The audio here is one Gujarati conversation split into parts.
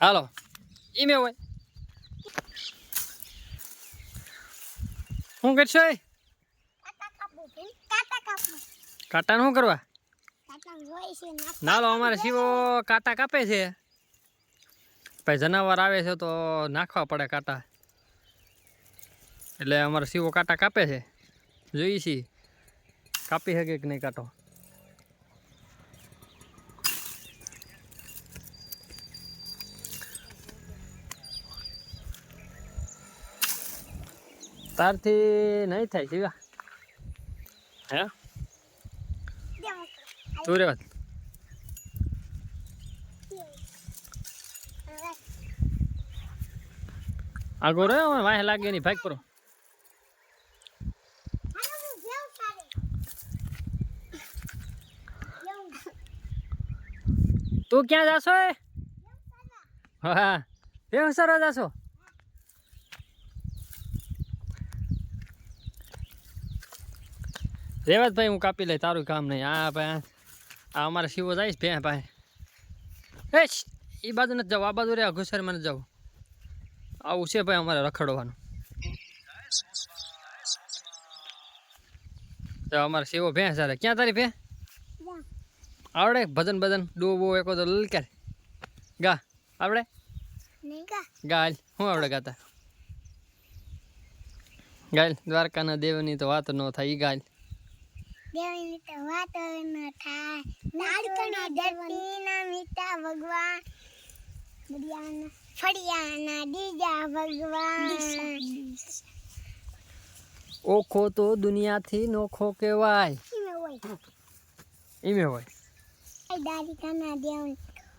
હાલો. ઈમે હોય. શું કરશો કાટા શું કરવા? નાલો, અમારે શિવો કાંટા કાપે છે. ભાઈ જનાવર આવે છે તો નાખવા પડે કાંટા. એટલે અમારે શિવો કાંટા કાપે છે. જોઈએ છીએ. કાપી શકે કે નહીં કાંટો? તારથી નહીં થાય શિવા હે? તું રેવા આગો રે વાહ લાગે ની ભાગ જેવું તું ક્યાં જાશો હા કેવું સરસ જાશો? રેવાતભાઈ હું કાપી લઈ તારું કામ નહીં. આ ભાઈ આ અમારે શિવો જાય ભે ભાઈ. એ એ બાજુ નથી જવું આ બાજુ રે ઘુસરમાં નથી જવું. આવું છે ભાઈ અમારે રખડવાનું. તો અમારે શિવો ભેંસ સારે ક્યાં તારી ભે આવડે ભજન ભજન ડોબો એકો તો લલકાર. ગા આવડે? ગાલ શું આવડે ગાતા? ગાલ દ્વારકાના દેવની તો વાત ન થાય એ ગાલ. દેવની તો વાત ન થાય લાડકના ધરતીના મીઠા ભગવાન બુડિયાના ફળિયાના દીજા ભગવાન ઓખો તો દુનિયાથી નોખો કહેવાય. ઈમે હોય. ઈમે હોય દારિકાના દેવ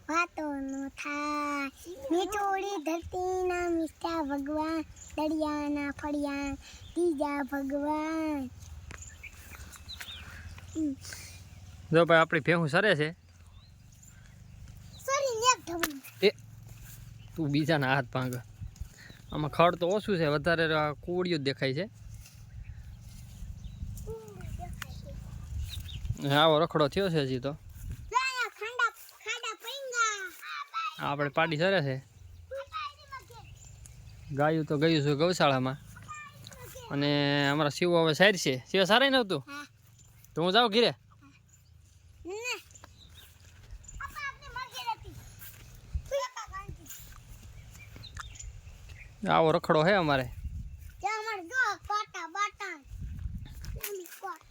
વાતો ન થાય મીઠોડી ધરતીના મીઠા ભગવાન, દરિયાના ફળિયા દીજા ભગવાન. જો ભાઈ આપણી ભેહું સરે છે. એ તું બીજાના હાથ ભાંગ. આમાં ખડ તો ઓછું છે વધારે આ કોળિયું જ દેખાય છે. આવો રખડો થયો છે હજી તો. આપણે પાડી સરે છે. ગાયું તો ગયું છે ગૌશાળામાં. અને અમારા શિવ હવે સાર છે. શિવ સારા નહોતું? તો હું જાઉં ઘીરે? આવો રખડો હે અમારે ત્યાં અમાર જો કોટા બાટા નામી કોટ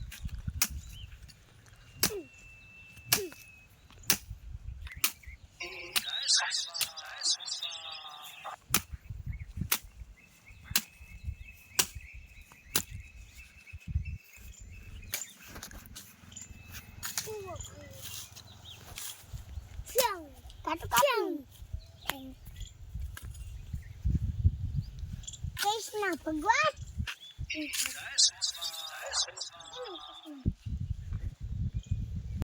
કાટુ કાટુ કૃષ્ણ ભગવાન